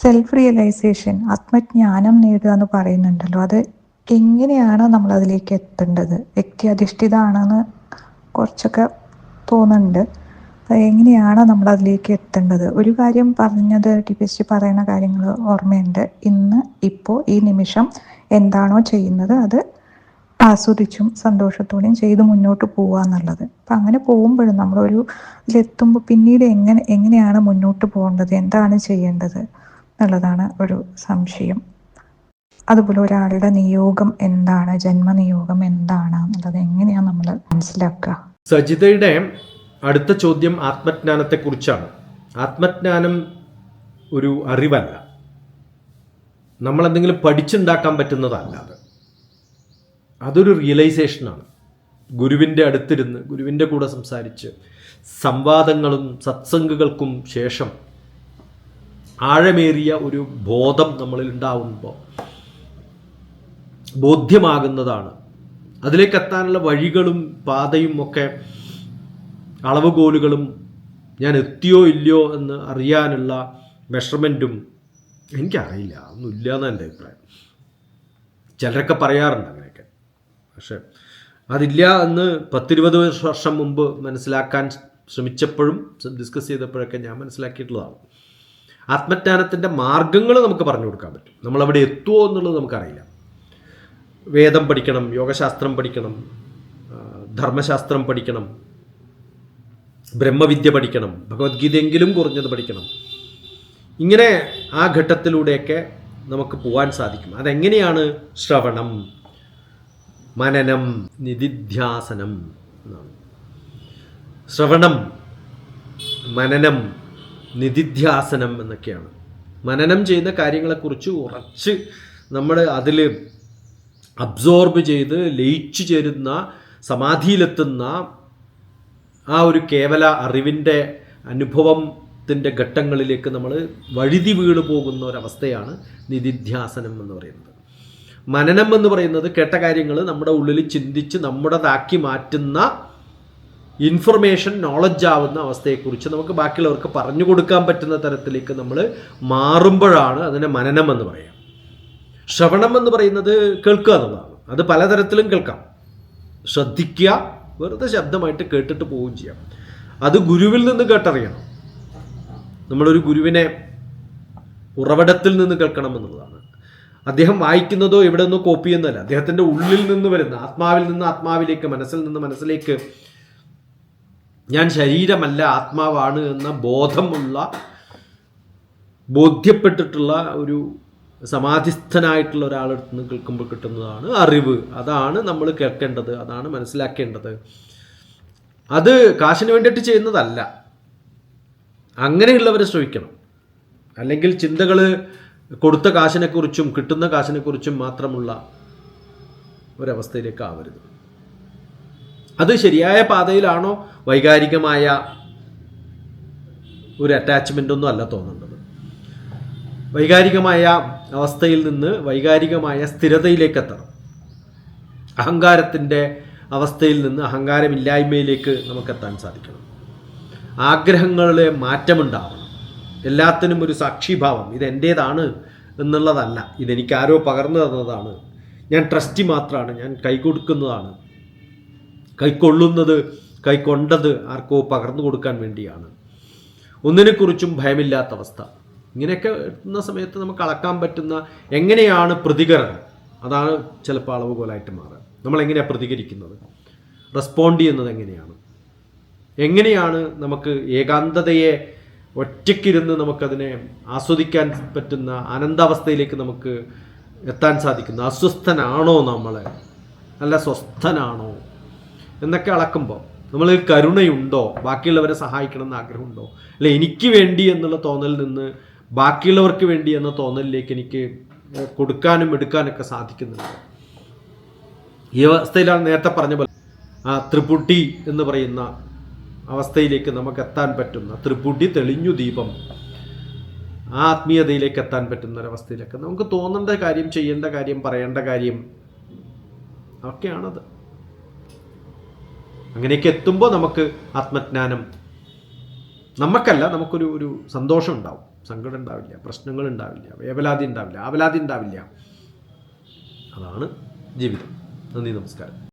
Self realization ആത്മജ്ഞാനം നേടുക എന്ന് പറയുന്നുണ്ടല്ലോ. അത് എങ്ങനെയാണ് നമ്മൾ അതിലേക്ക് എത്തേണ്ടത്? വ്യക്തി അധിഷ്ഠിതമാണെന്ന് കുറച്ചൊക്കെ തോന്നുന്നുണ്ട്. എങ്ങനെയാണ് നമ്മൾ അതിലേക്ക് എത്തേണ്ടത്? ഒരു കാര്യം പറഞ്ഞത് ടി പി എസ് ജി പറയുന്ന കാര്യങ്ങൾ ഓർമ്മയുണ്ട്. ഇന്ന് ഇപ്പോൾ ഈ നിമിഷം എന്താണോ ചെയ്യുന്നത് അത് ആസ്വദിച്ചും സന്തോഷത്തോടെയും ചെയ്ത് മുന്നോട്ട് പോവുക എന്നുള്ളത്. അപ്പം അങ്ങനെ പോകുമ്പോഴും നമ്മളൊരു ഇതിലെത്തുമ്പോൾ പിന്നീട് എങ്ങനെ എങ്ങനെയാണ് മുന്നോട്ട് പോകേണ്ടത്? എന്താണ് ചെയ്യേണ്ടത്? എന്നുള്ളതാണ് ഒരു സംശയം. അതുപോലെ ഒരാളുടെ നിയോഗം എന്താണ്? ജന്മനിയോഗം എന്താണ്? എന്നുള്ളത് എങ്ങനെയാണ് നമ്മൾ മനസ്സിലാക്കുക? സജിതയുടെ അടുത്ത ചോദ്യം ആത്മജ്ഞാനത്തെക്കുറിച്ചാണ്. ആത്മജ്ഞാനം ഒരു അറിവല്ല. നമ്മൾ എന്തെങ്കിലും പഠിച്ചുണ്ടാക്കാൻ പറ്റുന്നതല്ല അത്. അതൊരു റിയലൈസേഷനാണ് ഗുരുവിന്റെ അടുത്തിരുന്ന് ഗുരുവിന്റെ കൂടെ സംസാരിച്ച് സംവാദങ്ങളും സത്സംഗുകൾക്കും ശേഷം ആഴമേറിയ ഒരു ബോധം നമ്മളിൽ ഉണ്ടാവുമ്പോൾ ബോധ്യമാകുന്നതാണ്. അതിലേക്ക് എത്താനുള്ള വഴികളും പാതയും ഒക്കെ അളവുകോലുകളും ഞാൻ എത്തിയോ ഇല്ലയോ എന്ന് അറിയാനുള്ള മെഷർമെന്റും എനിക്കറിയില്ല. ഒന്നുമില്ല എന്നാണ് എന്റെ അഭിപ്രായം. ചിലരൊക്കെ പറയാറുണ്ട് അങ്ങനെയൊക്കെ. പക്ഷേ അതില്ല എന്ന് പത്തിരുപത് വർഷം മുമ്പ് മനസ്സിലാക്കാൻ ശ്രമിച്ചപ്പോഴും ഡിസ്കസ് ചെയ്തപ്പോഴൊക്കെ ഞാൻ മനസ്സിലാക്കിയിട്ടുള്ളതാണ്. ആത്മജ്ഞാനത്തിന്റെ മാർഗങ്ങൾ നമുക്ക് പറഞ്ഞു കൊടുക്കാൻ പറ്റും. നമ്മളവിടെ എത്തുമോ എന്നുള്ളത് നമുക്കറിയില്ല. വേദം പഠിക്കണം യോഗശാസ്ത്രം പഠിക്കണം ധർമ്മശാസ്ത്രം പഠിക്കണം ബ്രഹ്മവിദ്യ പഠിക്കണം ഭഗവത്ഗീതയെങ്കിലും കുറഞ്ഞത് പഠിക്കണം. ഇങ്ങനെ ആ ഘട്ടത്തിലൂടെയൊക്കെ നമുക്ക് പോകാൻ സാധിക്കും. അതെങ്ങനെയാണ് ശ്രവണം മനനം നിധിധ്യാസനം എന്നാണ്. ശ്രവണം മനനം നിധിധ്യാസനം എന്നൊക്കെയാണ്. മനനം ചെയ്യുന്ന കാര്യങ്ങളെക്കുറിച്ച് ഉറച്ച് നമ്മൾ അതിൽ അബ്സോർബ് ചെയ്ത് ലയിച്ചു ചേരുന്ന സമാധിയിലെത്തുന്ന ആ ഒരു കേവല അറിവിന്റെ അനുഭവത്തിന്റെ ഘട്ടങ്ങളിലേക്ക് നമ്മൾ വഴുതി വീണ് പോകുന്ന ഒരവസ്ഥയാണ് നിധിധ്യാസനം എന്ന് പറയുന്നത്. മനനം എന്ന് പറയുന്നത് കേട്ട കാര്യങ്ങൾ നമ്മുടെ ഉള്ളിൽ ചിന്തിച്ച് നമ്മുടേതാക്കി മാറ്റുന്ന ഇൻഫർമേഷൻ നോളജ് ആവുന്ന അവസ്ഥയെക്കുറിച്ച് നമുക്ക് ബാക്കിയുള്ളവർക്ക് പറഞ്ഞു കൊടുക്കാൻ പറ്റുന്ന തരത്തിലേക്ക് നമ്മൾ മാറുമ്പോഴാണ് അതിനെ മനനം എന്ന് പറയാം. ശ്രവണം എന്ന് പറയുന്നത് കേൾക്കുക എന്നുള്ളതാണ്. അത് പലതരത്തിലും കേൾക്കാം. ശ്രദ്ധിക്കുക വെറുതെ ശബ്ദമായിട്ട് കേട്ടിട്ട് പോവുകയും ചെയ്യാം. അത് ഗുരുവിൽ നിന്ന് കേട്ടറിയണം. നമ്മളൊരു ഗുരുവിനെ ഉറവിടത്തിൽ നിന്ന് കേൾക്കണം എന്നുള്ളതാണ്. അദ്ദേഹം വായിക്കുന്നതോ ഇവിടെ നിന്നോ കോപ്പി ചെയ്യുന്നതല്ല. അദ്ദേഹത്തിന്റെ ഉള്ളിൽ നിന്ന് വരുന്ന ആത്മാവിൽ നിന്ന് ആത്മാവിലേക്ക് മനസ്സിൽ നിന്ന് മനസ്സിലേക്ക് ഞാൻ ശരീരമല്ല ആത്മാവാണ് എന്ന ബോധമുള്ള ബോധ്യപ്പെട്ടിട്ടുള്ള ഒരു സമാധിസ്ഥനായിട്ടുള്ള ഒരാളെടുത്ത് നിന്ന് കേൾക്കുമ്പോൾ കിട്ടുന്നതാണ് അറിവ്. അതാണ് നമ്മൾ കേൾക്കേണ്ടത് അതാണ് മനസ്സിലാക്കേണ്ടത്. അത് കാശിന് വേണ്ടിയിട്ട് ചെയ്യുന്നതല്ല. അങ്ങനെയുള്ളവരെ ശ്രമിക്കണം. അല്ലെങ്കിൽ ചിന്തകൾ കൊടുത്ത കാശിനെക്കുറിച്ചും കിട്ടുന്ന കാശിനെക്കുറിച്ചും മാത്രമുള്ള ഒരവസ്ഥയിലേക്ക് ആവരുത്. അത് ശരിയായ പാതയിലാണോ വൈകാരികമായ ഒരു അറ്റാച്ച്മെന്റ് ഒന്നും അല്ല തോന്നുന്നത്? വൈകാരികമായ അവസ്ഥയിൽ നിന്ന് വൈകാരികമായ സ്ഥിരതയിലേക്ക് എത്തണം. അഹങ്കാരത്തിന്റെ അവസ്ഥയിൽ നിന്ന് അഹങ്കാരമില്ലായ്മയിലേക്ക് നമുക്കെത്താൻ സാധിക്കണം. ആഗ്രഹങ്ങളിലെ മാറ്റമുണ്ടാവണം. എല്ലാത്തിനും ഒരു സാക്ഷിഭാവം ഇത് എന്റേതാണ് എന്നുള്ളതല്ല. ഇതെനിക്ക് ആരോ പകർന്നു തന്നതാണ്. ഞാൻ ട്രസ്റ്റി മാത്രമാണ് ഞാൻ കൈകൊടുക്കുന്നതാണ്. കൈക്കൊള്ളുന്നത് കൈക്കൊണ്ടത് ആർക്കോ പകർന്നു കൊടുക്കാൻ വേണ്ടിയാണ്. ഒന്നിനെക്കുറിച്ചും ഭയമില്ലാത്ത അവസ്ഥ. ഇങ്ങനെയൊക്കെ എത്തുന്ന സമയത്ത് നമുക്ക് അളക്കാൻ പറ്റുന്ന എങ്ങനെയാണ് പ്രതികരണം? അതാണ് ചിലപ്പോൾ അളവ് പോലായിട്ട് മാറുക. നമ്മൾ എങ്ങനെയാണ് പ്രതികരിക്കുന്നത്? റെസ്പോണ്ട് ചെയ്യുന്നത് എങ്ങനെയാണ്? എങ്ങനെയാണ് നമുക്ക് ഏകാന്തതയെ ഒറ്റയ്ക്കിരുന്ന് നമുക്കതിനെ ആസ്വദിക്കാൻ പറ്റുന്ന ആനന്ദാവസ്ഥയിലേക്ക് നമുക്ക് എത്താൻ സാധിക്കുന്നു? അസ്വസ്ഥനാണോ നമ്മൾ നല്ല സ്വസ്ഥനാണോ? എന്നൊക്കെ അളക്കുമ്പോൾ നമ്മൾ കരുണയുണ്ടോ? ബാക്കിയുള്ളവരെ സഹായിക്കണം എന്ന് ആഗ്രഹമുണ്ടോ? അല്ലെ എനിക്ക് വേണ്ടി എന്നുള്ള തോന്നലിൽ നിന്ന് ബാക്കിയുള്ളവർക്ക് വേണ്ടി എന്ന തോന്നലിലേക്ക് എനിക്ക് കൊടുക്കാനും എടുക്കാനൊക്കെ സാധിക്കുന്നുണ്ട്? ഈ അവസ്ഥയിലാണ് നേരത്തെ പറഞ്ഞ പോലെ ആ ത്രിപുട്ടി എന്ന് പറയുന്ന അവസ്ഥയിലേക്ക് നമുക്ക് എത്താൻ പറ്റുന്ന ത്രിപുട്ടി തെളിഞ്ഞു ദീപം ആ ആത്മീയതയിലേക്ക് എത്താൻ പറ്റുന്ന ഒരവസ്ഥയിലൊക്കെ നമുക്ക് തോന്നേണ്ട കാര്യം ചെയ്യേണ്ട കാര്യം പറയേണ്ട കാര്യം ഒക്കെയാണത്. അങ്ങനെയൊക്കെ എത്തുമ്പോൾ നമുക്ക് ആത്മജ്ഞാനം നമുക്കല്ല നമുക്കൊരു ഒരു സന്തോഷം ഉണ്ടാവും. സങ്കടം ഉണ്ടാവില്ല പ്രശ്നങ്ങൾ ഉണ്ടാവില്ല വേവലാതി ഉണ്ടാവില്ല ആവലാതി ഉണ്ടാവില്ല. അതാണ് ജീവിതം. നന്ദി നമസ്കാരം.